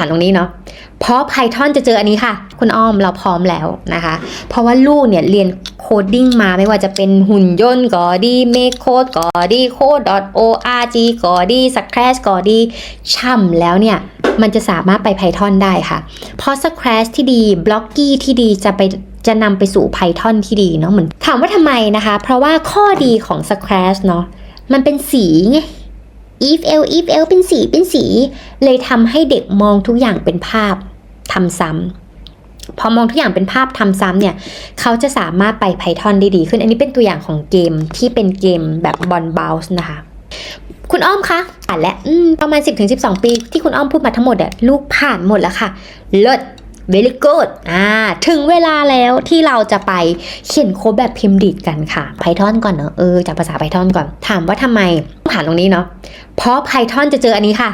านตรงนี้เนาะเพราะ Python จะเจออันนี้ค่ะ คุณอ้อมเราพร้อมแล้วนะคะ เพราะว่าลูกเนี่ยเรียนโคดดิ้งมาไม่ว่าจะเป็นหุ่นยนต์ก็ดีเมคโคดก็ดีโคด .org ก็ดี Scratch ก็ดีช่ำแล้วเนี่ย มันจะสามารถไป Python ได้ค่ะ เพราะ Scratch ที่ดี b l o c k y ที่ดีจะไปจะนำไปสู่ Python ที่ดีเนาะเหมือนถามว่าทำไมนะคะ เพราะว่าข้อดีของ Scratch เนาะมันเป็นสีไง if l if l เป็นสีเป็นสี เลยทำให้เด็กมองทุกอย่างเป็นภาพทำซ้ำพอมองทุกอย่างเป็นภาพทำซ้ำเนี่ย เขาจะสามารถไป Python ได้ดีขึ้น อันนี้เป็นตัวอย่างของเกมที่เป็นเกมแบบบอลบ o ลส์นะคะคุณอ้อมคะอ่านและประมาณ 10-12 ปี ที่คุณอ้อมพูดมาทั้งหมดอะลูกผ่านหมดแล้วค่ะเลิศ very good อ่า ถึงเวลาแล้วที่เราจะไปเขียนโค้ดแบบพิมพ์ดีดกันค่ะ Python ก่อนเนอะเออจากภาษา Python ก่อน ถามว่าทำไมานตรงนี้เนาะเพราะ Python จะเจออันนี้ค่ะ